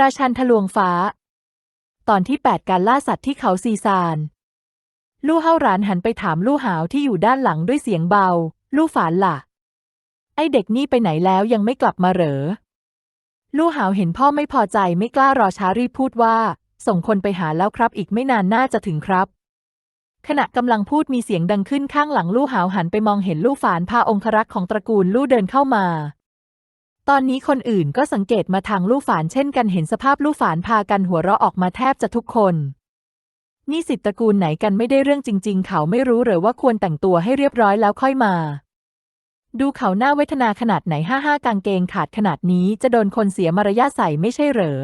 ราชันทะลวงฟ้า ตอนที่ 8 การล่าสัตว์ที่เขาซีซาน ลู่เฮาหรานหันไปถามลู่หาวที่อยู่ด้านหลังด้วยเสียงเบา ลู่ฝานล่ะ ไอเด็กนี่ไปไหนแล้วยังไม่กลับมาเหรอ ลู่หาวเห็นพ่อไม่พอใจไม่กล้ารอช้ารีบพูดว่า ส่งคนไปหาแล้วครับอีกไม่นานน่าจะถึงครับ ขณะกำลังพูดมีเสียงดังขึ้นข้างหลังลู่หาวหันไปมองเห็นลู่ฝานพาองครักษ์ของตระกูลลู่เดินเข้ามา ตอนนี้คนอื่นก็สังเกตมาทางลู่ฝานเช่นกันเห็นสภาพลู่ฝานพากันหัวเราะออกมาแทบจะทุกคน นี่สิทธิตระกูลไหนกันไม่ได้เรื่องจริง ๆ เขาไม่รู้หรือว่าควรแต่งตัวให้เรียบร้อยแล้วค่อยมา ดูเขาหน้าเวทนาขนาดไหนห้าห้ากางเกงขาดขนาดนี้จะโดนคนเสียมารยาทใส่ไม่ใช่เหรอ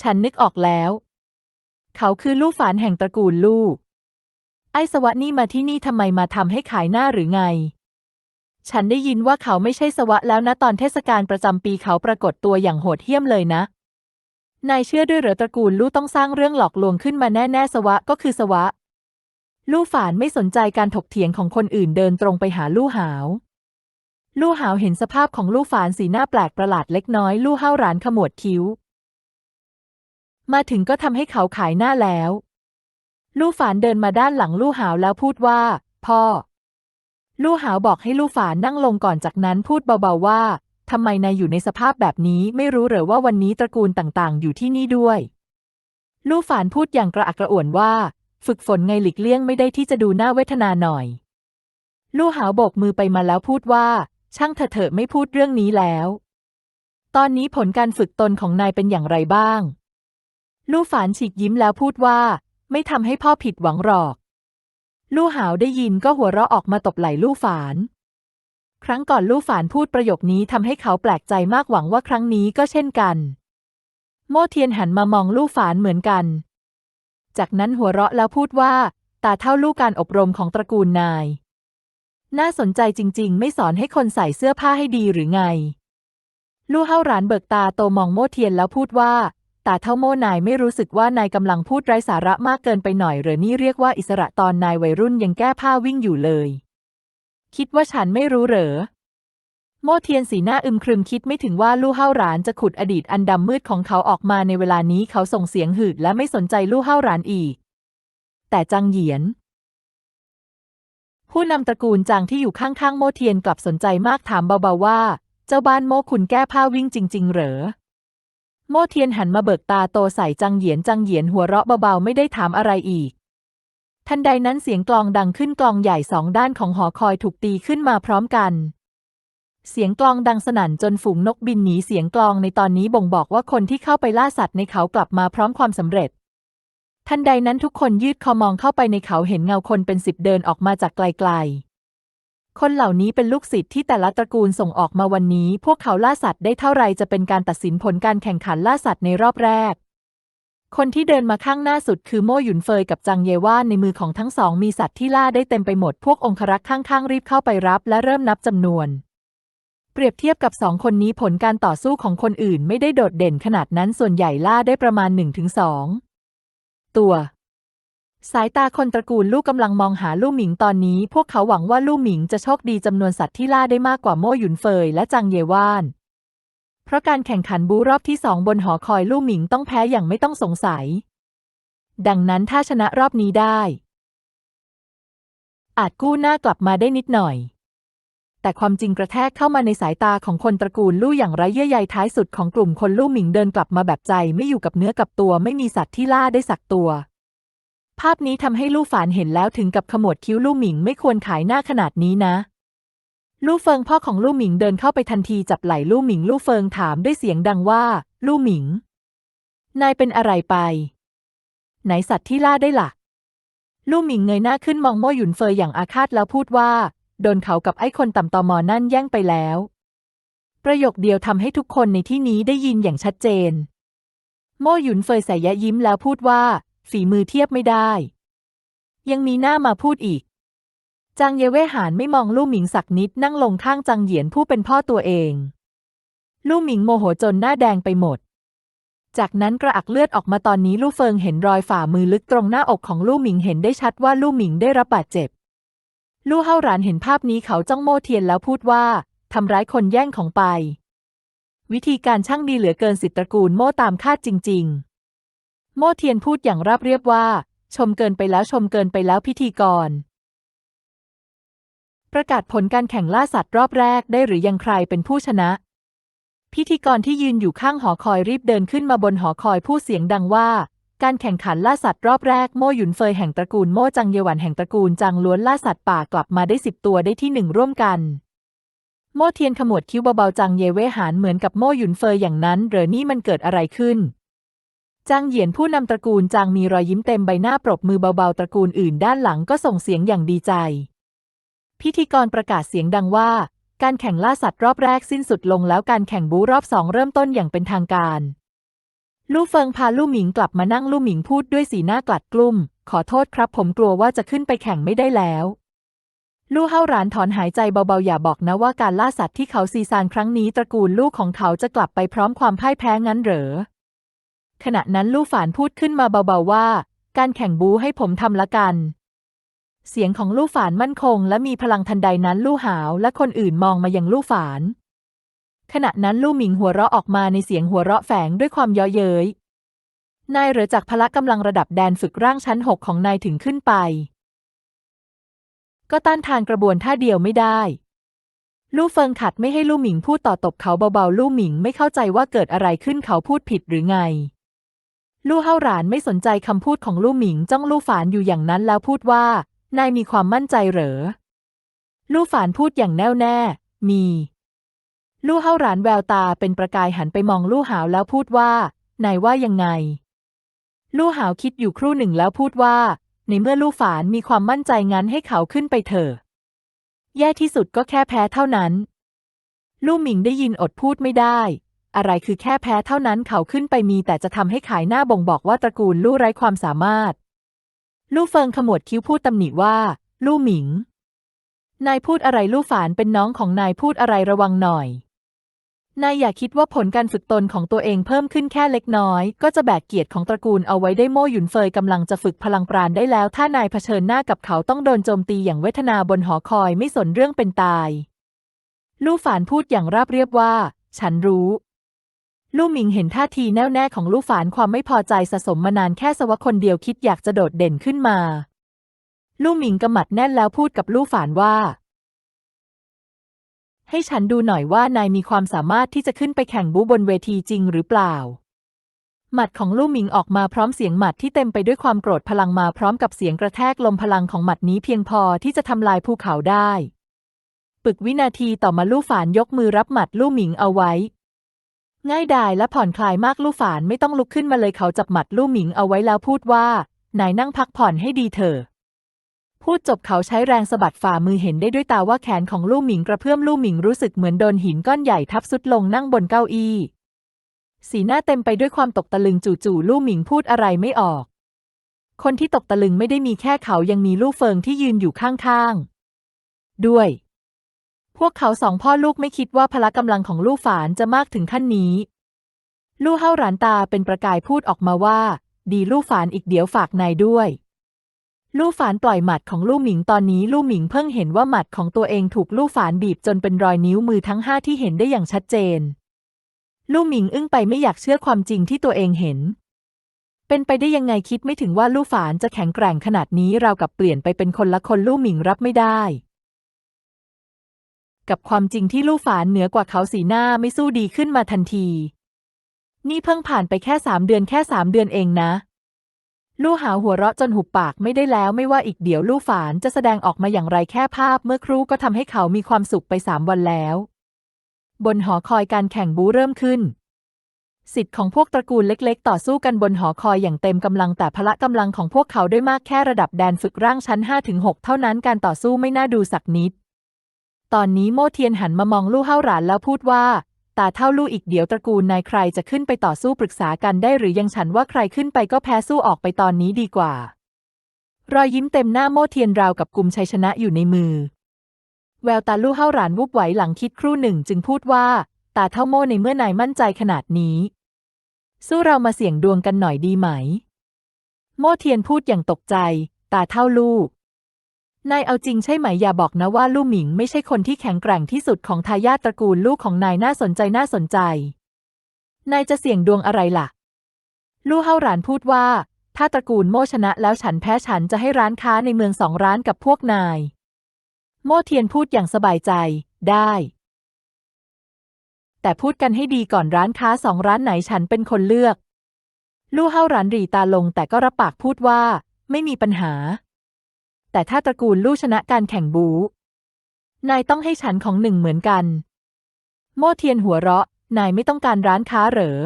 ฉันนึกออกแล้ว เขาคือลูกฝานแห่งตระกูลลูก ไอ้สวะนี่มาที่นี่ทำไมมาทำให้ขายหน้าหรือไง ฉันได้ยินว่าเขาไม่ใช่สวะแล้วนะตอนเทศกาลประจำปีเขาปรากฏตัวอย่างโหดเหี้ยมเลยนะ นายเชื่อด้วยเหรอตระกูลลู่ต้องสร้างเรื่องหลอกลวงขึ้นมาแน่ๆสวะก็คือสวะ ลู่ฝานไม่สนใจการถกเถียงของคนอื่นเดินตรงไปหาลู่หาว ลู่หาวเห็นสภาพของลู่ฝานสีหน้าแปลกประหลาดเล็กน้อยลู่ห้าวรานขมวดคิ้ว มาถึงก็ทำให้เขาขายหน้าแล้ว ลู่ฝานเดินมาด้านหลังลู่หาวแล้วพูดว่า พ่อ ลู่หาวบอกให้ลู่ฝานนั่งลงก่อนจากนั้นพูดเบาๆว่าทำไมนายอยู่ในสภาพแบบนี้ไม่รู้เหรอว่าวันนี้ตระกูลต่างๆ อยู่ที่นี่ด้วย ลู่ฝานพูดอย่างกระอักกระอ่วนว่า ฝึกฝนไงหลีกเลี่ยงไม่ได้ที่จะดูน่าเวทนาหน่อย ลู่หาวโบกมือไปมาแล้วพูดว่า ช่างเถอะเถอะไม่พูดเรื่องนี้แล้ว ตอนนี้ผลการฝึกตนของนายเป็นอย่างไรบ้าง ลู่ฝานฉีกยิ้มแล้วพูดว่า ไม่ทำให้พ่อผิดหวังหรอก ลู่หาวได้ยินก็หัวเราะออกมาตบไหล่ลู่ฝาน ครั้งก่อนลู่ฝานพูดประโยคนี้ทำให้เขาแปลกใจมากหวังว่าครั้งนี้ก็เช่นกัน โม่เทียนหันมามองลู่ฝานเหมือนกัน จากนั้นหัวเราะแล้วพูดว่าตาเท่าลู่การอบรมของตระกูลนาย น่าสนใจจริง ๆ ไม่สอนให้คนใส่เสื้อผ้าให้ดีหรือไง ลู่เฮาหรานเบิกตาโตมองโม่เทียนแล้วพูดว่า แตาเท่าโม่นายไม่รู้สึกว่านายกำลังพูดไร้สาระมากเกินไปหน่อยหรือนี่เรียกว่าอิสระตอนนายวัยรุ่นยังแก้ผ้าวิ่งอยู่เลย คิดว่าฉันไม่รู้เหรอ โม่เทียนสีหน้าอึมครึมคิดไม่ถึงว่าลู่เฮาหรานจะขุดอดีตอันดำมืดของเขาออกมาในเวลานี้เขาส่งเสียงหืดและไม่สนใจลู่เฮาหรานอีก แต่จังเหยียนผู้นำตระกูลจางที่อยู่ข้างๆ โมเทียนกลับสนใจมากถามเบาๆว่า เจ้าบ้านโมคุณแก้ผ้าวิ่งจริง ๆ เหรอ โม่เทียนหันมาเบิกตาโตใส่จังเหยียนจังเหยียนหัวเราะเบาๆไม่ได้ถามอะไรอีก ทันใดนั้นเสียงกลองดังขึ้นกลองใหญ่สองด้านของหอคอยถูกตีขึ้นมาพร้อมกัน เสียงกลองดังสนั่นจนฝูงนกบินหนีเสียงกลองในตอนนี้บ่งบอกว่าคนที่เข้าไปล่าสัตว์ในเขากลับมาพร้อมความสำเร็จ ทันใดนั้นทุกคนยืดคอมองเข้าไปในเขาเห็นเงาคนเป็นสิบเดินออกมาจากไกลๆ คนเหล่านี้เป็นลูกศิษย์ที่แต่ละตระกูลส่งออกมาวันนี้ พวกเขาล่าสัตว์ได้เท่าไรจะเป็นการตัดสินผลการแข่งขันล่าสัตว์ในรอบแรก คนที่เดินมาข้างหน้าสุดคือโม่หยุนเฟยกับจังเยว่านในมือของทั้งสองมีสัตว์ที่ล่าได้เต็มไปหมด พวกองครักษ์ข้างๆรีบเข้าไปรับและเริ่มนับจำนวน เปรียบเทียบกับสองคนนี้ผลการต่อสู้ของคนอื่นไม่ได้โดดเด่นขนาดนั้นส่วนใหญ่ล่าได้ประมาณ 1-2 ตัว สายตาคนตระกูลลูกกำลังมองหาลู่หมิงตอนนี้ พวกเขาหวังว่าลู่หมิงจะโชคดีจำนวนสัตว์ที่ล่าได้มากกว่าโม่หยุนเฟยและจังเยว่าน เพราะการแข่งขันบูรอบที่สองบนหอคอยลู่หมิงต้องแพ้อย่างไม่ต้องสงสัย ดังนั้นถ้าชนะรอบนี้ได้ อาจกู้หน้ากลับมาได้นิดหน่อย แต่ความจริงกระแทกเข้ามาในสายตาของคนตระกูลลู่อย่างไร้เยื่อใยท้ายสุดของกลุ่มคนลู่หมิงเดินกลับมาแบบใจ ไม่อยู่กับเนื้อกับตัวไม่มีสัตว์ที่ล่าได้สักตัว ภาพนี้ทำให้ลู่ฝานเห็นแล้วถึงกับขมวดคิ้วลู่หมิงไม่ควรขายหน้าขนาดนี้นะ ลู่เฟิงพ่อของลู่หมิงเดินเข้าไปทันทีจับไหล่ลู่หมิงลู่เฟิงถามด้วยเสียงดังว่า ลู่หมิง นายเป็นอะไรไป ไหนสัตว์ที่ล่าได้ล่ะ ลู่หมิงเงยหน้าขึ้นมองโม่หยุนเฟยอย่างอาฆาตแล้วพูดว่า โดนเขากับไอ้คนต่ำตอมอนั่นแย่งไปแล้ว ประโยคเดียวทำให้ทุกคนในที่นี้ได้ยินอย่างชัดเจน โม่หยุนเฟยใส่ยะยิ้มแล้วพูดว่า ฝีมือเทียบไม่ได้ ยังมีหน้ามาพูดอีก จางเยเว่หานไม่มองลู่หมิงสักนิดนั่งลงข้างจางเหยียนผู้เป็นพ่อตัวเอง ลู่หมิงโมโหจนหน้าแดงไปหมด จากนั้นกระอักเลือดออกมาตอนนี้ลู่เฟิงเห็นรอยฝ่ามือลึกตรงหน้าอกของลู่หมิงเห็นได้ชัดว่าลู่หมิงได้รับบาดเจ็บ ลู่เฮาหรานเห็นภาพนี้เขาจ้องโม่เทียนแล้วพูดว่าทำร้ายคนแย่งของไป วิธีการช่างดีเหลือเกินสิทธิตระกูลโม่ตามคาดจริง ๆ โม่เทียนพูดอย่างราบเรียบว่า ชมเกินไปแล้วชมเกินไปแล้วพิธีกร ประกาศผลการแข่งล่าสัตว์รอบแรกได้หรือยังใครเป็นผู้ชนะ พิธีกรที่ยืนอยู่ข้างหอคอยรีบเดินขึ้นมาบนหอคอยพูดเสียงดังว่า การแข่งขันล่าสัตว์รอบแรกโม่หยุนเฟยแห่งตระกูลโม่จังเยหวันแห่งตระกูลจังล้วนล่าสัตว์ป่ากลับมาได้สิบตัวได้ที่หนึ่งร่วมกันโม่เทียนขมวดคิ้วเบาๆจังเยเวหานเหมือนกับโม่หยุนเฟยอย่างนั้นหรือนี่มันเกิดอะไรขึ้น จางเหยียนผู้นำตระกูลจางมีรอยยิ้มเต็มใบหน้าปรบมือเบาๆ ตระกูลอื่นด้านหลังก็ส่งเสียงอย่างดีใจ พิธีกรประกาศเสียงดังว่า การแข่งล่าสัตว์รอบแรกสิ้นสุดลงแล้วการแข่งบูรอบสองเริ่มต้นอย่างเป็นทางการ ลู่เฟิงพาลู่หมิงกลับมานั่งลู่หมิงพูดด้วยสีหน้ากลัดกลุ้ม ขอโทษครับ ผมกลัวว่าจะขึ้นไปแข่งไม่ได้แล้วลู่เฮาหรานถอนหายใจเบาๆ อย่าบอกนะว่าการล่าสัตว์ที่เขาซีซานครั้งนี้ตระกูลลูกของเขาจะกลับไปพร้อมความพ่ายแพ้งั้นเหรอ ขณะนั้นลู่ฝานพูดขึ้นมาเบาๆว่า การแข่งบูให้ผมทำละกัน เสียงของลู่ฝานมั่นคง และมีพลังทันใดนั้นลู่หาวและคนอื่นมองมายังลู่ฝาน ขณะนั้นลู่หมิงหัวเราะออกมาในเสียงหัวเราะแฝงด้วยความเย้อเย้ยนายเหรือจากพละกำลังระดับแดนฝึกร่างชั้นหกของนายถึงขึ้นไป ก็ต้านทานกระบวนท่าเดียวไม่ได้ ลู่เฟิงขัดไม่ให้ลู่หมิงพูดต่อตบเขาเบาๆ ลู่หมิงไม่เข้าใจว่าเกิดอะไรขึ้นเขาพูดผิดหรือไง ลู่เฮาหรานไม่สนใจคำพูดของลู่หมิงจ้องลู่ฝานอยู่อย่างนั้นแล้วพูดว่า นายมีความมั่นใจเหรอ ลู่ฝานพูดอย่างแน่วแน่ มี ลู่เฮาหรานแววตาเป็นประกายหันไปมองลู่หาวแล้วพูดว่า นายว่ายังไง ลู่หาวคิดอยู่ครู่หนึ่งแล้วพูดว่า ในเมื่อลู่ฝานมีความมั่นใจงั้นให้เขาขึ้นไปเถอะ แย่ที่สุดก็แค่แพ้เท่านั้น ลู่หมิงได้ยินอดพูดไม่ได้ อะไรคือแค่แพ้เท่านั้นเขาขึ้นไปมีแต่จะทำให้ขายหน้าบ่งบอกว่าตระกูลลู่ไร้ความสามารถ ลู่เฟิงขมวดคิ้วพูดตำหนิว่า ลู่หมิง นายพูดอะไรลู่ฝานเป็นน้องของนายพูดอะไรระวังหน่อย นายอย่าคิดว่าผลการฝึกตนของตัวเองเพิ่มขึ้นแค่เล็กน้อย ก็จะแบกเกียรติของตระกูลเอาไว้ได้โม่หยุนเฟยกำลังจะฝึกพลังปราณได้แล้ว ถ้านายเผชิญหน้ากับเขาต้องโดนโจมตีอย่างเวทนาบนหอคอยไม่สนเรื่องเป็นตาย ลู่ฝานพูดอย่างราบเรียบว่า ฉันรู้ ลู่หมิงเห็นท่าทีแน่วแน่ของลู่ฝานความไม่พอใจสะสมมานานแค่สวะคนเดียวคิดอยากจะโดดเด่นขึ้นมา ลู่หมิงกำมัดแน่นแล้วพูดกับลู่ฝานว่า ให้ฉันดูหน่อยว่านายมีความสามารถที่จะขึ้นไปแข่งบูบนเวทีจริงหรือเปล่า หมัดของลู่หมิงออกมาพร้อมเสียงหมัดที่เต็มไปด้วยความโกรธพลังมาพร้อมกับเสียงกระแทกลมพลังของหมัดนี้เพียงพอที่จะทำลายภูเขาได้ ปึกวินาทีต่อมาลู่ฝานยกมือรับหมัดลู่หมิงเอาไว้ ง่ายดายและผ่อนคลายมากลู่ฝานไม่ต้องลุกขึ้นมาเลยเขาจับหมัดลู่หมิงเอาไว้แล้วพูดว่า นายนั่งพักผ่อนให้ดีเถอะพูดจบเขาใช้แรงสะบัดฝ่ามือเห็นได้ด้วยตาว่าแขนของลู่หมิงกระเพื่อมลู่หมิงรู้สึกเหมือนโดนหินก้อนใหญ่ทับสุดลงนั่งบนเก้าอี้ สีหน้าเต็มไปด้วยความตกตะลึงจู่ๆลู่หมิงพูดอะไรไม่ออก คนที่ตกตะลึงไม่ได้มีแค่เขายังมีลู่เฟิงที่ยืนอยู่ข้างๆ ด้วย วกเขาสองพ่อลูกไม่คิดว่าพละกำลังของลู่ฝานจะมากถึงขั้นนี้ ลู่เฮาหรานตาเป็นประกายพูดออกมาว่า ดีลู่ฝานอีกเดี๋ยวฝากนายด้วย ลู่ฝานปล่อยหมัดของลู่หมิงตอนนี้ลู่หมิงเพิ่งเห็นว่าหมัดของตัวเองถูกลู่ฝานบีบจนเป็นรอยนิ้วมือทั้งห้าที่เห็นได้อย่างชัดเจน ลู่หมิงอึ้งไปไม่อยากเชื่อความจริงที่ตัวเองเห็น เป็นไปได้ยังไงคิดไม่ถึงว่าลู่ฝานจะแข็งแกร่งขนาดนี้ราวกับเปลี่ยนไปเป็นคนละคนลู่หมิงรับไม่ได้ กับความจริงที่ลู่ฝานเหนือกว่าเขาสีหน้าไม่สู้ดีขึ้นมาทันที นี่เพิ่งผ่านไปแค่สามเดือนแค่สามเดือนเองนะ ลู่หาหัวเราะจนหุบปากไม่ได้แล้วไม่ว่าอีกเดี๋ยวลู่ฝานจะแสดงออกมาอย่างไรแค่ภาพเมื่อครู่ก็ทำให้เขามีความสุขไปสามวันแล้ว บนหอคอยการแข่งบูเริ่มขึ้นสิทธิ์ของพวกตระกูลเล็ก ๆ ต่อสู้กันบนหอคอยอย่างเต็มกำลังแต่พละกำลังของพวกเขาด้วยมากแค่ระดับแดนฝึกร่างชั้น 5-6 เท่านั้นการต่อสู้ไม่น่าดูสักนิด ตอนนี้โม่เทียนหันมามองลู่เฮาหรานแล้วพูดว่าตาเท่าลู่อีกเดี๋ยวตระกูลนายใครจะขึ้นไปต่อสู้ปรึกษากันได้หรือยังฉันว่าใครขึ้นไปก็แพ้สู้ออกไปตอนนี้ดีกว่า รอยยิ้มเต็มหน้าโม่เทียนราวกับกลุ่มชัยชนะอยู่ในมือ แววตาลู่เฮาหรานวุบไหวหลังคิดครู่หนึ่งจึงพูดว่า ตาเท่าโม่ในเมื่อนายมั่นใจขนาดนี้ สู้เรามาเสี่ยงดวงกันหน่อยดีไหม โม่เทียนพูดอย่างตกใจ ตาเท่าลูก นายเอาจริงใช่ไหมอย่าบอกนะว่าลู่หมิงไม่ใช่คนที่แข็งแกร่งที่สุดของทายาทตระกูลลูกของนายน่าสนใจน่าสนใจ นายจะเสี่ยงดวงอะไรล่ะ ลู่เฮาหรานพูดว่า ถ้าตระกูลโมชนะแล้วฉันแพ้ฉันจะให้ร้านค้าในเมืองสองร้านกับพวกนาย โมเทียนพูดอย่างสบายใจ ได้ แต่พูดกันให้ดีก่อนร้านค้าสองร้านไหนฉันเป็นคนเลือก ลู่เฮาหรานรีตาลงแต่ก็รับปากพูดว่า ไม่มีปัญหา แต่ถ้าตระกูลลู่ชนะการแข่งบูนายต้องให้ฉันของหนึ่งเหมือนกัน โม่เทียนหัวเราะ นายไม่ต้องการร้านค้าเหรอ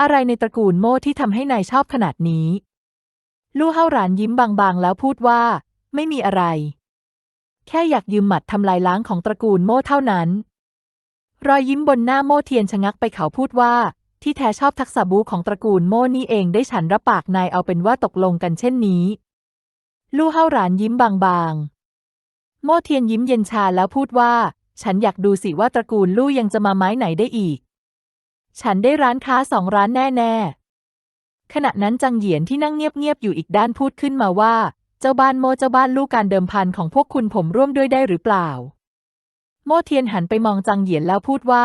อะไรในตระกูลโม่ที่ทำให้นายชอบขนาดนี้ ลู่เฮาหรานยิ้มบางๆ แล้วพูดว่า ไม่มีอะไร แค่อยากยืมหมัดทำลายล้างของตระกูลโม่เท่านั้น รอยยิ้มบนหน้าโม่เทียนชะงักไปเขาพูดว่าที่แท้ชอบทักษะบูของตระกูลโม่นี่เองได้ฉันรับปากนายเอาเป็นว่าตกลงกันเช่นนี้ ลู่เฮาหรานยิ้มบางๆ โม่เทียนยิ้มเย็นชาแล้วพูดว่า ฉันอยากดูสิว่าตระกูลลู่ยังจะมาไม้ไหนได้อีก ฉันได้ร้านค้าสองร้านแน่ๆ ขณะนั้นจังเหยียนที่นั่งเงียบๆอยู่อีกด้านพูดขึ้นมาว่า เจ้าบ้านโมเจ้าบ้านลู่การเดิมพันของพวกคุณผมร่วมด้วยได้หรือเปล่า โม่เทียนหันไปมองจังเหยียนแล้วพูดว่า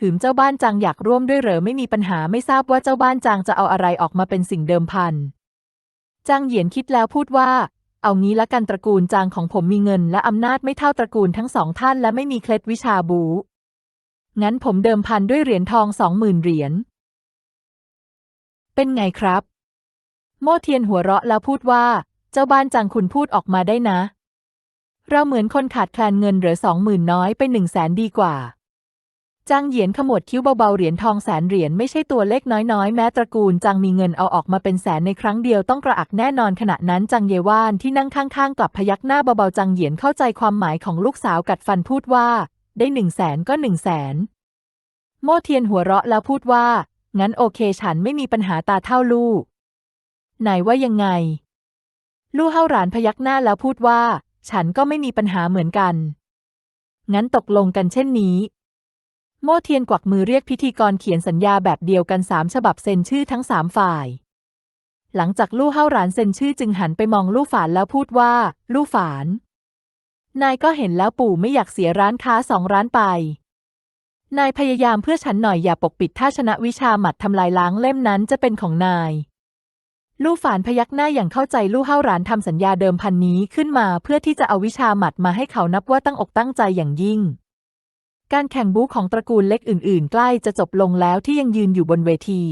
หืมเจ้าบ้านจางอยากร่วมด้วยเหรอไม่มีปัญหาไม่ทราบว่าเจ้าบ้านจางจะเอาอะไรออกมาเป็นสิ่งเดิมพันจางเหยียนคิดแล้วพูดว่า เอางี้ละกันตระกูลจางของผมมีเงินและอำนาจไม่เท่าตระกูลทั้งสองท่านและไม่มีเคล็ดวิชาบู งั้นผมเดิมพันด้วยเหรียญทองสองหมื่นเหรียญ เป็นไงครับ โมเทียนหัวเราะแล้วพูดว่า เจ้าบ้านจางคุณพูดออกมาได้นะ เราเหมือนคนขาดแคลนเงินเหลือสองหมื่นน้อยไปหนึ่งแสนดีกว่า จางเหยียนขมวดคิ้วเบาๆเหรียญทองแสนเหรียญไม่ใช่ตัวเลขน้อยๆ แม้ตระกูลจางมีเงินเอาออกมาเป็นแสนในครั้งเดียวต้องกระอักแน่นอนขณะนั้นจางเยว่านที่นั่งข้างๆกลับพยักหน้าเบาๆจางเหยียนเข้าใจความหมายของลูกสาวกัดฟันพูดว่า ได้หนึ่งแสนก็หนึ่งแสนโม่เทียนหัวเราะแล้วพูดว่า งั้นโอเคฉันไม่มีปัญหาตาเท่าลูกไหนว่ายังไง ลู่เฮาหรานพยักหน้าแล้วพูดว่า ฉันก็ไม่มีปัญหาเหมือนกัน งั้นตกลงกันเช่นนี้ โม่เทียนกวักมือเรียกพิธีกรเขียนสัญญาแบบเดียวกันสามฉบับเซ็นชื่อทั้งสามฝ่าย หลังจากลู่เฮาหรานเซ็นชื่อจึงหันไปมองลู่ฝานแล้วพูดว่า ลู่ฝาน นายก็เห็นแล้วปู่ไม่อยากเสียร้านค้าสองร้านไป นายพยายามเพื่อฉันหน่อยอย่าปกปิดถ้าชนะวิชาหมัดทำลายล้างเล่มนั้นจะเป็นของนาย ลู่ฝานพยักหน้าอย่างเข้าใจลู่เฮาหรานทำสัญญาเดิมพันนี้ขึ้นมาเพื่อที่จะเอาวิชาหมัดมาให้เขานับว่าตั้งอกตั้งใจอย่างยิ่ง การแข่งบู๊ของตระกูลเล็กอื่น ๆ ใกล้จะจบลงแล้วที่ยังยืนอยู่บนเวที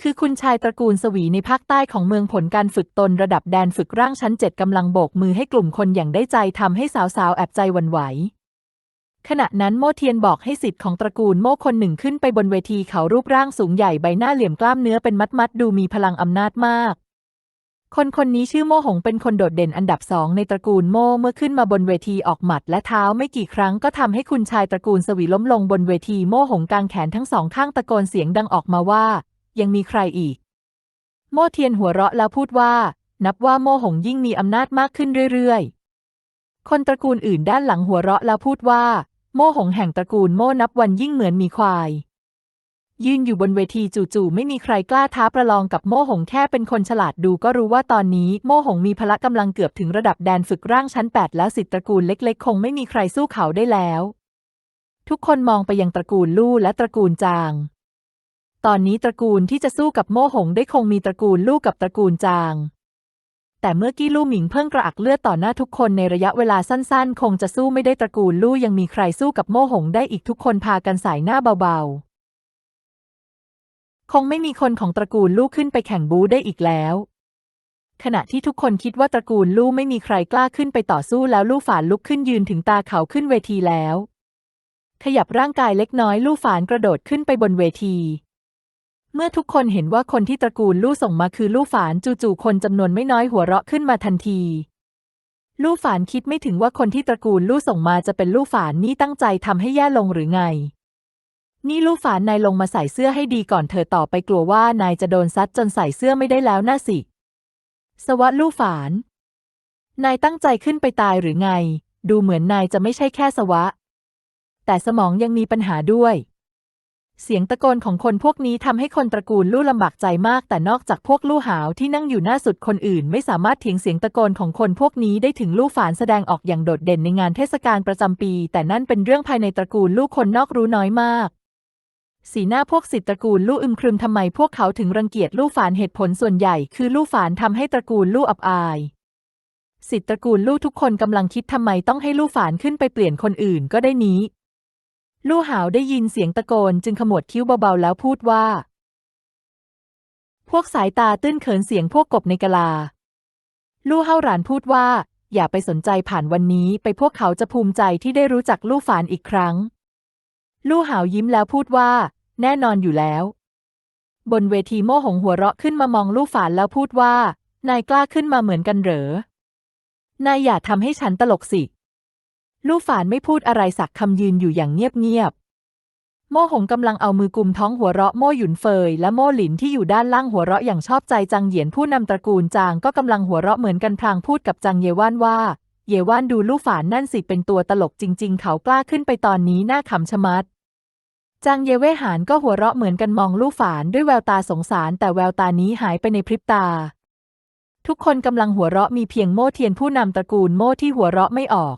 คือคุณชายตระกูลสวีในภาคใต้ของเมืองผลการฝึกตนระดับแดนฝึกร่างชั้นเจ็ดกำลังโบกมือให้กลุ่มคนอย่างได้ใจทำให้สาว ๆ แอบใจหวั่นไหวขณะนั้นโมเทียนบอกให้สิทธิ์ของตระกูลโมคนหนึ่งขึ้นไปบนเวทีเขารูปร่างสูงใหญ่ใบหน้าเหลี่ยมกล้ามเนื้อเป็นมัดๆดูมีพลังอำนาจมาก คนคนนี้ชื่อโม่หงเป็นคนโดดเด่นอันดับสองในตระกูลโม่เมื่อขึ้นมาบนเวทีออกหมัดและเท้าไม่กี่ครั้งก็ทำให้คุณชายตระกูลสวีล้มลงบนเวทีโม่หงกางแขนทั้งสองข้างตะโกนเสียงดังออกมาว่า ยังมีใครอีก โม่เทียนหัวเราะแล้วพูดว่า นับว่าโม่หงยิ่งมีอำนาจมากขึ้นเรื่อยๆ คนตระกูลอื่นด้านหลังหัวเราะแล้วพูดว่า โม่หงแห่งตระกูลโม่นับวันยิ่งเหมือนมีควาย ยืนอยู่บนเวทีจู่ๆไม่มีใครกล้าท้าประลองกับโม่หงแค่เป็นคนฉลาดดูก็รู้ว่าตอนนี้โม่หงมีพละกำลังเกือบถึงระดับแดนฝึกร่างชั้น 8 แล้วสิทธิตระกูลเล็ก ๆ คงไม่มีใครสู้เขาได้แล้ว ทุกคนมองไปยังตระกูลลู่และตระกูลจาง ตอนนี้ตระกูลที่จะสู้กับโม่หงได้คงมีตระกูลลู่กับตระกูลจาง แต่เมื่อกี้ลู่หมิงเพิ่งกระอักเลือดต่อหน้าทุกคนในระยะเวลาสั้น ๆ คงจะสู้ไม่ได้ตระกูลลู่ยังมีใครสู้กับโม่หงได้อีกทุกคนพากันสายหน้าเบาๆ คงไม่มีคนของตระกูลลู่ขึ้นไปแข่งบูได้อีกแล้ว ขณะที่ทุกคนคิดว่าตระกูลลู่ไม่มีใครกล้าขึ้นไปต่อสู้แล้วลู่ฝานลุกขึ้นยืนถึงตาเขาขึ้นเวทีแล้ว ขยับร่างกายเล็กน้อยลู่ฝานกระโดดขึ้นไปบนเวที เมื่อทุกคนเห็นว่าคนที่ตระกูลลู่ส่งมาคือลู่ฝานจู่ๆคนจำนวนไม่น้อยหัวเราะขึ้นมาทันทีลู่ฝานคิดไม่ถึงว่าคนที่ตระกูลลู่ส่งมาจะเป็นลู่ฝานนี่ตั้งใจทำให้แย่ลงหรือไง นี่ลู่ฝานนายลงมาใส่เสื้อให้ดีก่อนเธอต่อไปกลัวว่านายจะโดนซัดจนใส่เสื้อไม่ได้แล้วน่าสิ สวัสดลู่ฝาน นายตั้งใจขึ้นไปตายหรือไง ดูเหมือนนายจะไม่ใช่แค่สวะ แต่สมองยังมีปัญหาด้วย เสียงตะโกนของคนพวกนี้ทำให้คนตระกูลลู่ลำบากใจมาก แต่นอกจากพวกลู่หาวที่นั่งอยู่หน้าสุดคนอื่น ไม่สามารถเถียงเสียงตะโกนของคนพวกนี้ได้ถึงลู่ฝานแสดงออกอย่างโดดเด่นในงานเทศกาลประจำปี แต่นั่นเป็นเรื่องภายในตระกูลลู่คนนอกรู้น้อยมาก สีหน้าพวกสิทธิ์ตระกูลลู่อึมครึมทำไมพวกเขาถึงรังเกียจลู่ฝานเหตุผลส่วนใหญ่ คือลู่ฝานทำให้ตระกูลลู่อับอายสิทธิ์ตระกูลลู่ทุกคนกำลังคิดทำไมต้องให้ลู่ฝานขึ้นไปเปลี่ยนคนอื่นก็ได้นี้ ลู่หาวได้ยินเสียงตะโกนจึงขมวดคิ้วเบาๆแล้วพูดว่า พวกสายตาตื้นเขินเสียงพวกกบในกะลา ลู่เฮาหรานพูดว่า อย่าไปสนใจผ่านวันนี้ไปพวกเขาจะภูมิใจที่ได้รู้จักลู่ฝานอีกครั้ง ลู่หาวยิ้มแล้วพูดว่า แน่นอนอยู่แล้ว บนเวทีโม่หงหัวเราะขึ้นมามองลู่ฝานแล้วพูดว่า นายกล้าขึ้นมาเหมือนกันเหรอนายอย่าทำให้ฉันตลกสิ ลู่ฝานไม่พูดอะไรสักคำยืนอยู่อย่างเงียบๆ โม่หงกำลังเอามือกุมท้องหัวเราะโม่หยุนเฟยและโม่หลินที่อยู่ด้านล่างหัวเราะอย่างชอบใจจางเหยียนผู้นำตระกูลจางก็กำลังหัวเราะเหมือนกันพลางพูดกับจางเยว่านว่า เยว่านดูลู่ฝานนั่นสิเป็นตัวตลกจริง ๆ เขากล้าขึ้นไปตอนนี้น่าขำชะมัด จางเยเว่หานก็หัวเราะเหมือนกันมองลู่ฝานด้วยแววตาสงสาร แต่แววตานี้หายไปในพริบตา ทุกคนกำลังหัวเราะมีเพียงโม่เทียนผู้นำตระกูลโม่ที่หัวเราะไม่ออก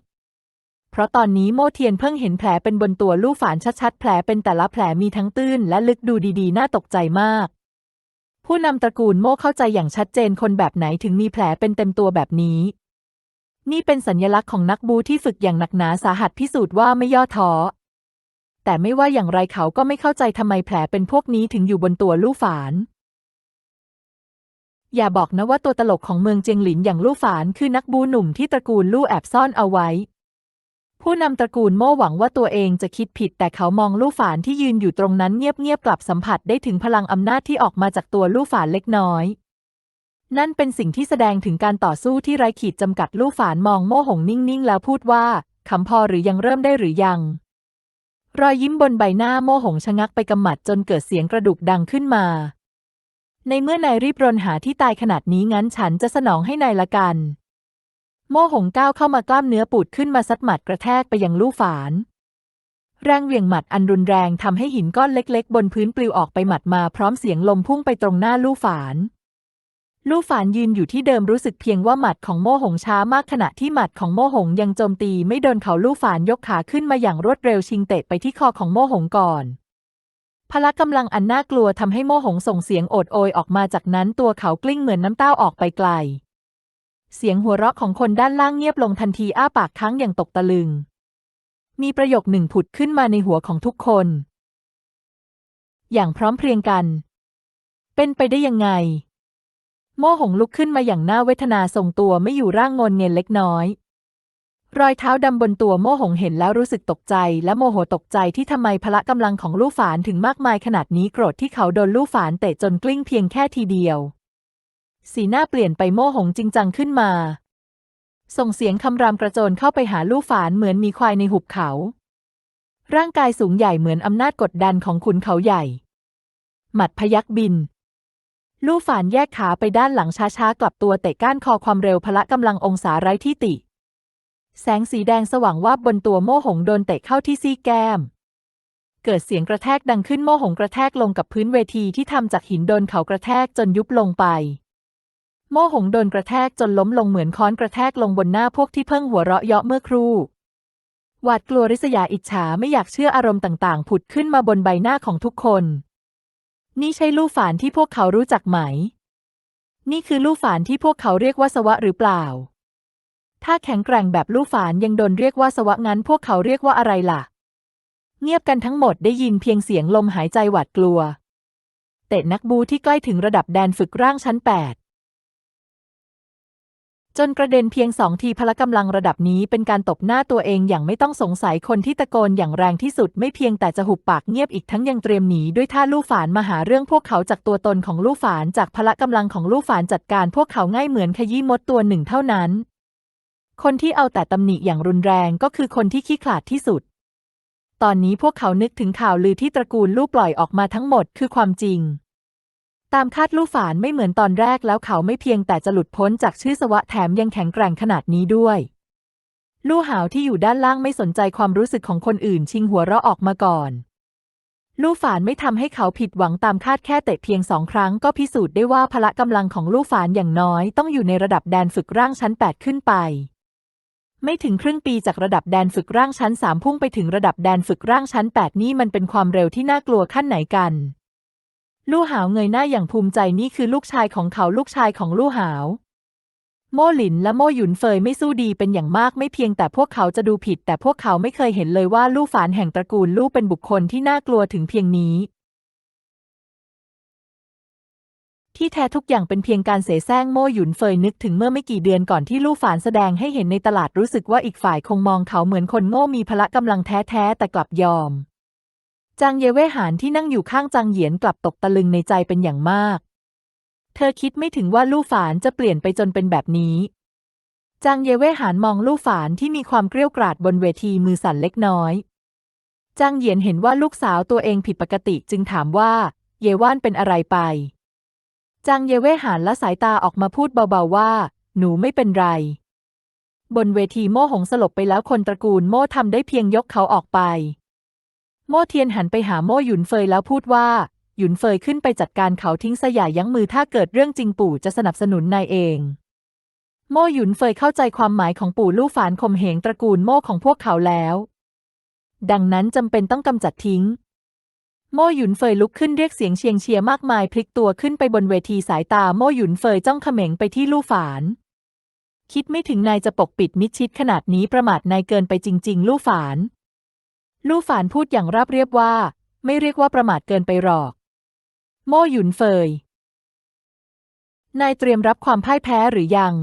เพราะตอนนี้โม่เทียนเพิ่งเห็นแผลเป็นบนตัวลู่ฝานชัดๆ แผลเป็นแต่ละแผลมีทั้งตื้นและลึกดูดีๆ น่าตกใจมาก ผู้นำตระกูลโม่เข้าใจอย่างชัดเจนคนแบบไหนถึงมีแผลเป็นเต็มตัวแบบนี้ นี่เป็นสัญลักษณ์ของนักบูที่ฝึกอย่างหนักหนาสาหัสพิสูจน์ว่าไม่ย่อท้อ แต่ไม่ว่าอย่างไรเขาก็ไม่เข้าใจทำไมแผลเป็นพวกนี้ถึงอยู่บนตัวลู่ฝาน อย่าบอกนะว่าตัวตลกของเมืองเจียงหลินอย่างลู่ฝานคือนักบูหนุ่มที่ตระกูลลู่แอบซ่อนเอาไว้ ผู้นำตระกูลโม่หวังว่าตัวเองจะคิดผิด แต่เขามองลู่ฝานที่ยืนอยู่ตรงนั้นเงียบๆกลับสัมผัสได้ถึงพลังอำนาจที่ออกมาจากตัวลู่ฝานเล็กน้อยนั่นเป็นสิ่งที่แสดงถึงการต่อสู้ที่ไร้ขีดจำกัดลู่ฝานมองโม่หงนิ่ง ๆ แล้วพูดว่า คำพอหรือยังเริ่มได้หรือยัง รอยยิ้มบนใบหน้าโมหงชะงักไปกำหมัดจนเกิดเสียงกระดูกดังขึ้นมา ในเมื่อนายรีบรนหาที่ตายขนาดนี้งั้นฉันจะสนองให้นายละกัน โมหงก้าวเข้ามากล้ามเนื้อปูดขึ้นมาซัดหมัดกระแทกไปยังลู่ฝาน แรงเหวี่ยงหมัดอันรุนแรงทำให้หินก้อนเล็ก ๆ บนพื้นปลิวออกไปหมัดมาพร้อมเสียงลมพุ่งไปตรงหน้าลู่ฝาน ลู่ฝานยืนอยู่ที่เดิมรู้สึกเพียงว่าหมัดของโม่หงช้ามากขณะที่หมัดของโม่หงยังโจมตีไม่โดนเขาลู่ฝานยกขาขึ้นมาอย่างรวดเร็วชิงเตะไปที่คอของโม่หงก่อน พละกำลังอันน่ากลัวทำให้โม่หงส่งเสียงโอดโอยออกมาจากนั้นตัวเขากลิ้งเหมือนน้ำเต้าออกไปไกล เสียงหัวเราะของคนด้านล่างเงียบลงทันทีอ้าปากค้างอย่างตกตะลึง มีประโยคหนึ่งผุดขึ้นมาในหัวของทุกคน อย่างพร้อมเพรียงกัน เป็นไปได้ยังไง โม่หงลุกขึ้นมาอย่างน่าเวทนาทรงตัวไม่อยู่ร่างงนเงียนเล็กน้อย รอยเท้าดำบนตัวโม่หงเห็นแล้วรู้สึกตกใจ และโมโหตกใจที่ทำไมพละกำลังของลู่ฝานถึงมากมายขนาดนี้โกรธที่เขาโดนลู่ฝานเตะจนกลิ้งเพียงแค่ทีเดียว สีหน้าเปลี่ยนไปโม่หงจริงจังขึ้นมา ส่งเสียงคำรามกระโจนเข้าไปหาลู่ฝานเหมือนมีควายในหุบเขา ร่างกายสูงใหญ่เหมือนอำนาจกดดันของขุนเขาใหญ่ หมัดพยักบิน ลู่ฝานแยกขาไปด้านหลังช้าๆ กลับตัวเตะก้านคอความเร็วพละกำลังองศาไร้ที่ติ แสงสีแดงสว่างวาบบนตัวโม่หงโดนเตะเข้าที่ซี่แก้ม เกิดเสียงกระแทกดังขึ้นโม่หงกระแทกลงกับพื้นเวทีที่ทำจากหินโดนเขากระแทกจนยุบลงไป โม่หงโดนกระแทกจนล้มลงเหมือนค้อนกระแทกลงบนหน้าพวกที่เพิ่งหัวเราะเยาะเมื่อครู่หวาดกลัวริษยาอิจฉาไม่อยากเชื่ออารมณ์ต่างๆ ผุดขึ้นมาบนใบหน้าของทุกคน นี่ใช่ลู่ฝานที่พวกเขารู้จักไหม นี่คือลู่ฝานที่พวกเขาเรียกว่าสวะหรือเปล่า ถ้าแข็งแกร่งแบบลู่ฝานยังโดนเรียกว่าสวะงั้นพวกเขาเรียกว่าอะไรล่ะ เงียบกันทั้งหมดได้ยินเพียงเสียงลมหายใจหวาดกลัว เตะนักบูที่ใกล้ถึงระดับแดนฝึกร่างชั้นแปด จนกระเด็นเพียงสองทีพละกำลังระดับนี้เป็นการตบหน้าตัวเองอย่างไม่ต้องสงสัยคนที่ตะโกนอย่างแรงที่สุดไม่เพียงแต่จะหุบปากเงียบอีกทั้งยังเตรียมหนีด้วยท่าลู่ฝานมาหาเรื่องพวกเขาจากตัวตนของลู่ฝานจากพละกำลังของลู่ฝานจัดการพวกเขาง่ายเหมือนขยี้มดตัวหนึ่งเท่านั้น คนที่เอาแต่ตำหนิอย่างรุนแรงก็คือคนที่ขี้ขลาดที่สุด ตอนนี้พวกเขานึกถึงข่าวลือที่ตระกูลลู่ปล่อยออกมาทั้งหมดคือความจริง ตามคาดลู่ฝานไม่เหมือนตอนแรกแล้วเขาไม่เพียงแต่จะหลุดพ้นจากชื่อสวะแถมยังแข็งแกร่งขนาดนี้ด้วย ลู่หาวที่อยู่ด้านล่างไม่สนใจความรู้สึกของคนอื่นชิงหัวเราะออกมาก่อน ลู่ฝานไม่ทำให้เขาผิดหวังตามคาดแค่เตะเพียงสองครั้งก็พิสูจน์ได้ว่าพละกำลังของลู่ฝานอย่างน้อยต้องอยู่ในระดับแดนฝึกร่างชั้น 8 ขึ้นไป ไม่ถึงครึ่งปีจากระดับแดนฝึกร่างชั้นสามพุ่งไปถึงระดับแดนฝึกร่างชั้นแปดนี่มันเป็นความเร็วที่น่ากลัวขั้นไหนกัน ลู่หาวเงยหน้าอย่างภูมิใจนี่คือลูกชายของเขาลูกชายของลู่หาว โม่หลินและโม่หยุนเฟยไม่สู้ดีเป็นอย่างมากไม่เพียงแต่พวกเขาจะดูผิด แต่พวกเขาไม่เคยเห็นเลยว่าลู่ฝานแห่งตระกูลลู่เป็นบุคคลที่น่ากลัวถึงเพียงนี้ ที่แท้ทุกอย่างเป็นเพียงการเสแสร้งโม่หยุนเฟยนึกถึงเมื่อไม่กี่เดือนก่อนที่ลู่ฝานแสดงให้เห็นในตลาดรู้สึกว่าอีกฝ่ายคงมองเขาเหมือนคนโง่มีพละกำลังแท้ๆแต่กลับยอม จางเยเว่หานที่นั่งอยู่ข้างจางเหยียนกลับตกตะลึงในใจเป็นอย่างมาก เธอคิดไม่ถึงว่าลู่ฝานจะเปลี่ยนไปจนเป็นแบบนี้ จางเยเว่หานมองลู่ฝานที่มีความเกรี้ยวกราดบนเวทีมือสั่นเล็กน้อย จางเหยียนเห็นว่าลูกสาวตัวเองผิดปกติจึงถามว่า เยว่านเป็นอะไรไป จางเยเว่หานละสายตาออกมาพูดเบาๆว่า หนูไม่เป็นไร บนเวทีโม่หงสลบไปแล้วคนตระกูลโม่ทำได้เพียงยกเขาออกไป โม่เทียนหันไปหาโม่หยุนเฟยแล้วพูดว่า หยุนเฟยขึ้นไปจัดการเขาทิ้งสยายั้งมือถ้าเกิดเรื่องจริงปู่จะสนับสนุนนายเอง โม่หยุนเฟยเข้าใจความหมายของปู่ลู่ฝานข่มเหงตระกูลโม่ของพวกเขาแล้ว ดังนั้นจำเป็นต้องกำจัดทิ้ง โม่หยุนเฟยลุกขึ้นเรียกเสียงเชียงเชียร์มากมายพลิกตัวขึ้นไปบนเวทีสายตาโม่หยุนเฟยจ้องเขม็งไปที่ลู่ฝานคิดไม่ถึงนายจะปกปิดมิดชิดขนาดนี้ประมาทนายเกินไปจริง ๆ ลู่ฝาน ลู่ฝานพูดอย่างราบเรียบว่า ไม่เรียกว่าประมาทเกินไปหรอก โม่หยุนเฟย นายเตรียมรับความพ่ายแพ้หรือยัง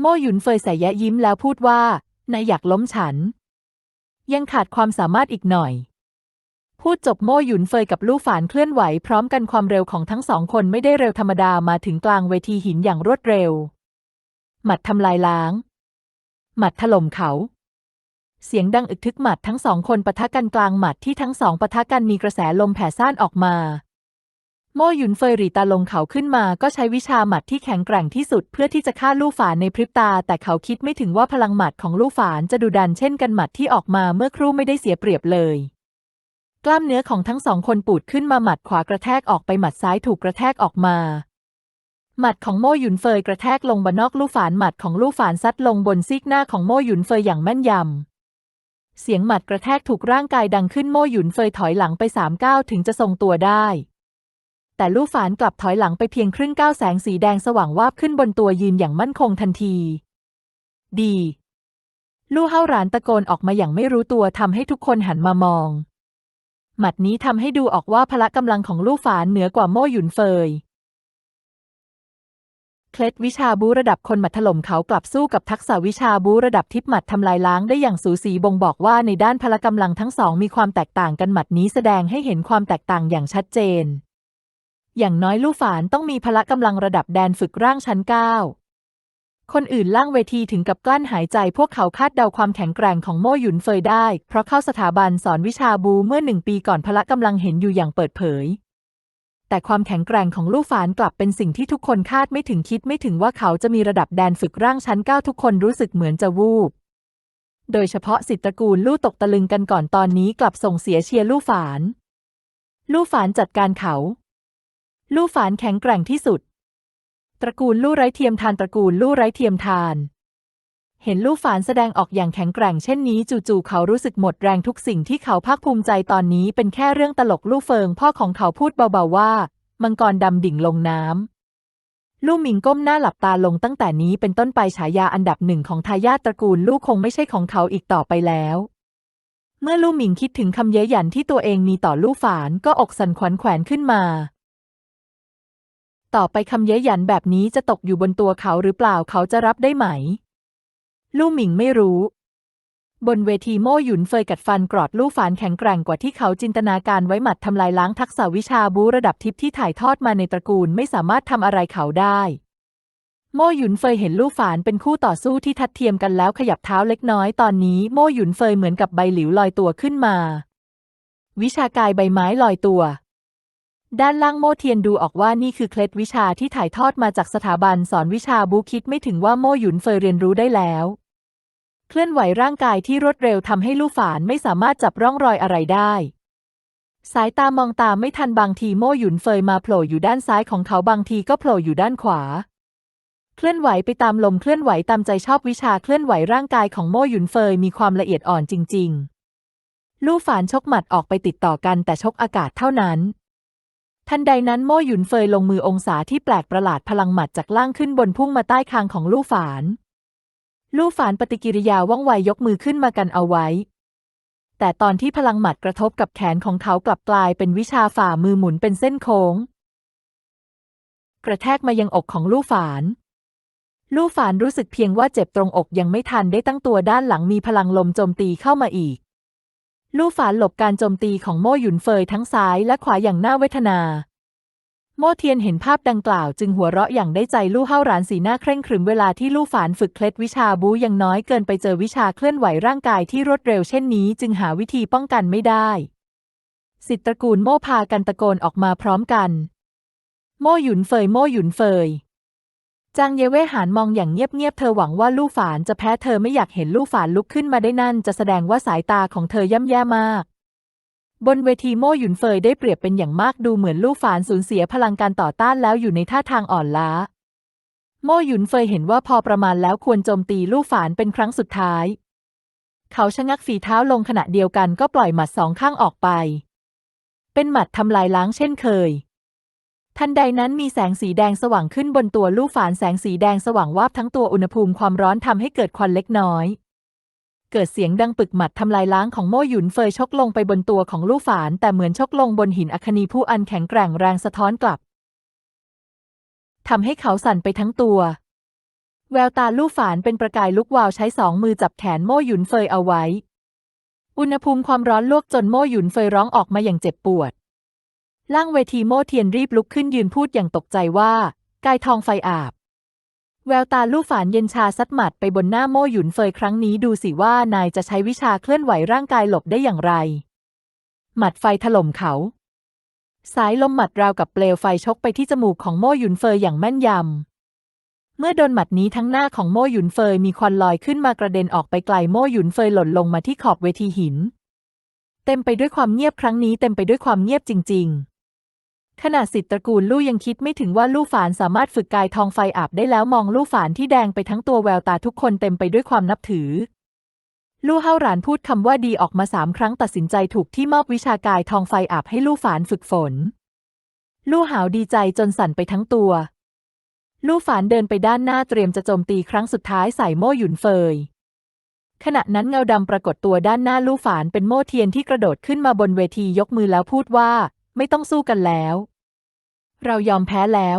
โม่หยุนเฟยใส่แยะยิ้มแล้วพูดว่านายอยากล้มฉัน ยังขาดความสามารถอีกหน่อย พูดจบโม่หยุนเฟยกับลู่ฝานเคลื่อนไหวพร้อมกันความเร็วของทั้งสองคนไม่ได้เร็วธรรมดามาถึงกลางเวทีหินอย่างรวดเร็ว หมัดทำลายล้าง หมัดถล่มเขา เสียงดังอึกทึกหมัดทั้งสองคนปะทะกันกลางหมัดที่ทั้งสองปะทะกันมีกระแสลมแผ่ซ่านออกมา โม่หยุนเฟยรีตาลงเขาขึ้นมาก็ใช้วิชาหมัดที่แข็งแกร่งที่สุด เพื่อที่จะฆ่าลู่ฝานในพริบตา แต่เขาคิดไม่ถึงว่าพลังหมัดของลู่ฝานจะดุดันเช่นกันหมัดที่ออกมาเมื่อครู่ไม่ได้เสียเปรียบเลยกล้ามเนื้อของทั้งสองคนปูดขึ้นมาหมัดขวากระแทกออกไปหมัดซ้ายถูกกระแทกออกมา หมัดของโม่หยุนเฟยกระแทกลงบนนอกลู่ฝานหมัดของลู่ฝานซัดลงบนซีกหน้าของโม่หยุนเฟยอย่างแม่นยำ เสียงหมัดกระแทกถูกร่างกายดังขึ้นโม่หยุนเฟยถอยหลังไปสามก้าวถึงจะทรงตัวได้ แต่ลู่ฝานกลับถอยหลังไปเพียงครึ่งก้าวแสงสีแดงสว่างวาบขึ้นบนตัวยืนอย่างมั่นคงทันที ดี ลู่เฮาหรานตะโกนออกมาอย่างไม่รู้ตัวทำให้ทุกคนหันมามอง หมัดนี้ทำให้ดูออกว่าพละกำลังของลู่ฝานเหนือกว่าโม่หยุนเฟย เคล็ดวิชาบูระดับคนหมัดถล่มเขากลับสู้กับทักษะวิชาบูระดับทิพหมัดทำลายล้างได้อย่างสูสีบ่งบอกว่าในด้านพละกำลังทั้งสองมีความแตกต่างกันหมัดนี้แสดงให้เห็นความแตกต่างอย่างชัดเจน อย่างน้อยลู่ฝานต้องมีพละกำลังระดับแดนฝึกร่างชั้นเก้าคนอื่นล่างเวทีถึงกับกลั้นหายใจพวกเขาคาดเดาความแข็งแกร่งของโม่หยุนเฟยได้ เพราะเข้าสถาบันสอนวิชาบูเมื่อหนึ่งปีก่อนพละกำลังเห็นอยู่อย่างเปิดเผย แต่ความแข็งแกร่งของลู่ฝานกลับเป็นสิ่งที่ทุกคนคาดไม่ถึงคิดไม่ถึงว่าเขาจะมีระดับแดนฝึกร่างชั้นเก้าทุกคนรู้สึกเหมือนจะวูบ โดยเฉพาะสิทธิตระกูลลู่ตกตะลึงกันก่อนตอนนี้กลับส่งเสียเชียร์ลู่ฝาน ลู่ฝานจัดการเขา ลู่ฝานแข็งแกร่งที่สุด ตระกูลลู่ไร้เทียมทานตระกูลลู่ไร้เทียมทาน เห็นลู่ฝานแสดงออกอย่างแข็งแกร่งเช่นนี้จู่ๆเขารู้สึกหมดแรงทุกสิ่งที่เขาภาคภูมิใจตอนนี้เป็นแค่เรื่องตลกลู่เฟิง พ่อของเขาพูดเบาๆว่า มังกรดำดิ่งลงน้ำลู่หมิงก้มหน้าหลับตาลงตั้งแต่นี้เป็นต้นไปฉายาอันดับหนึ่งของทายาทตระกูลลู่คงไม่ใช่ของเขาอีกต่อไปแล้ว เมื่อลู่หมิงคิดถึงคำเย้ยหยันที่ตัวเองมีต่อลู่ฝานก็อกสั่นขวัญแขวนขึ้นมาต่อไปคำเย้ยหยันแบบนี้จะตกอยู่บนตัวเขาหรือเปล่าเขาจะรับได้ไหม ลู่หมิงไม่รู้ บนเวทีโม่หยุนเฟยกัดฟันกรอดลู่ฝานแข็งแกร่งกว่าที่เขาจินตนาการไว้หมัดทำลายล้างทักษะวิชาบูระดับทิพย์ที่ถ่ายทอดมาในตระกูลไม่สามารถทำอะไรเขาได้โม่หยุนเฟยเห็นลู่ฝานเป็นคู่ต่อสู้ที่ทัดเทียมกันแล้วขยับเท้าเล็กน้อยตอนนี้โม่หยุนเฟยเหมือนกับใบหลิวลอยตัวขึ้นมา วิชากายใบไม้ลอยตัว ด้านล่างโมเทียนดูออกว่านี่คือเคล็ดวิชาที่ถ่ายทอดมาจากสถาบันสอนวิชาบูคิดไม่ถึงว่าโมหยุนเฟยเรียนรู้ได้แล้ว เคลื่อนไหวร่างกายที่รวดเร็วทำให้ลู่ฝานไม่สามารถจับร่องรอยอะไรได้ สายตามองตามไม่ทันบางทีโมหยุนเฟยมาโผล่อยู่ด้านซ้ายของเขาบางทีก็โผล่อยู่ด้านขวา เคลื่อนไหวไปตามลมเคลื่อนไหวตามใจชอบวิชาเคลื่อนไหวร่างกายของโมหยุนเฟยมีความละเอียดอ่อนจริง ๆ ลู่ฝานชกหมัดออกไปติดต่อกันแต่ชกอากาศเท่านั้น ทันใดนั้นโม่หยุนเฟยลงมือองศาที่แปลกประหลาดพลังหมัดจากล่างขึ้นบนพุ่งมาใต้คางของลู่ฝาน ลู่ฝานปฏิกิริยาว่องไวยกมือขึ้นมากันเอาไว้ แต่ตอนที่พลังหมัดกระทบกับแขนของเขากลับกลายเป็นวิชาฝ่ามือหมุนเป็นเส้นโค้ง กระแทกมายังอกของลู่ฝานลู่ฝานรู้สึกเพียงว่าเจ็บตรงอกยังไม่ทันได้ตั้งตัวด้านหลังมีพลังลมโจมตีเข้ามาอีก ลู่ฝานหลบการโจมตีของโม่หยุนเฟยทั้งซ้ายและขวาอย่างน่าเวทนา โม่เทียนเห็นภาพดังกล่าวจึงหัวเราะอย่างได้ใจลู่เฮาหรานสีหน้าเคร่งครึมเวลาที่ลู่ฝานฝึกเคล็ดวิชาบูยังน้อยเกินไปเจอวิชาเคลื่อนไหวร่างกายที่รวดเร็วเช่นนี้จึงหาวิธีป้องกันไม่ได้สิทธิ์ตระกูลโม่พากันตะโกนออกมาพร้อมกัน โม่หยุนเฟยโม่หยุนเฟย จางเยเว่หานมองอย่างเงียบๆ เธอหวังว่าลู่ฝานจะแพ้เธอไม่อยากเห็นลู่ฝานลุกขึ้นมาได้นั่น จะแสดงว่าสายตาของเธอย่ำแย่มาก บนเวทีโม่หยุนเฟยได้เปรียบเป็นอย่างมากดูเหมือนลู่ฝานสูญเสียพลังการต่อต้านแล้วอยู่ในท่าทางอ่อนล้า โม่หยุนเฟยเห็นว่าพอประมาณแล้วควรโจมตีลู่ฝานเป็นครั้งสุดท้าย เขาชะงักฝีเท้าลงขณะเดียวกันก็ปล่อยหมัดสองข้างออกไป เป็นหมัดทำลายล้างเช่นเคย ทันใดนั้นมีแสงสีแดงสว่างขึ้นบนตัวลู่ฝานแสงสีแดงสว่างวาบทั้งตัวอุณหภูมิความร้อนทำให้เกิดควันเล็กน้อย เกิดเสียงดังปึกหมัดทำลายล้างของโม่หยุนเฟยชกลงไปบนตัวของลู่ฝาน แต่เหมือนชกลงบนหินอัคนีผู้อันแข็งแกร่งแรงสะท้อนกลับทำให้เขาสั่นไปทั้งตัว แววตาลู่ฝานเป็นประกายลุกวาวใช้สองมือจับแขนโม่หยุนเฟยเอาไว้ อุณหภูมิความร้อนลวกจนโม่หยุนเฟยร้องออกมาอย่างเจ็บปวด ล่างเวทีโมเทียนรีบลุกขึ้นยืนพูดอย่างตกใจว่า กายทองไฟอาบ แววตาลู่ฝานเย็นชาซัดหมัดไปบนหน้าโมหยุนเฟยครั้งนี้ดูสิว่านายจะใช้วิชาเคลื่อนไหวร่างกายหลบได้อย่างไร หมัดไฟถล่มเขา สายลมหมัดราวกับเปลวไฟชกไปที่จมูกของโมหยุนเฟยอย่างแม่นยำเมื่อโดนหมัดนี้ทั้งหน้าของโม่หยุนเฟยมีควันลอยขึ้นมากระเด็นออกไปไกลโม่หยุนเฟยหล่นลงมาที่ขอบเวทีหิน เต็มไปด้วยความเงียบครั้งนี้เต็มไปด้วยความเงียบจริง ๆ ขณะสิทธิ์ตระกูลลู่ยังคิดไม่ถึงว่าลู่ฝานสามารถฝึกกายทองไฟอาบได้แล้วมองลู่ฝานที่แดงไปทั้งตัวแววตาทุกคนเต็มไปด้วยความนับถือ ลู่เฮาหรานพูดคำว่าดีออกมาสามครั้งตัดสินใจถูกที่มอบวิชากายทองไฟอาบให้ลู่ฝานฝึกฝน ลู่หาวดีใจจนสั่นไปทั้งตัว ลู่ฝานเดินไปด้านหน้าเตรียมจะโจมตีครั้งสุดท้ายใส่โม่หยุนเฟยขณะนั้นเงาดำปรากฏตัวด้านหน้าลู่ฝานเป็นโม่เทียนที่กระโดดขึ้นมาบนเวทียกมือแล้วพูดว่า ไม่ต้องสู้กันแล้ว เรายอมแพ้แล้ว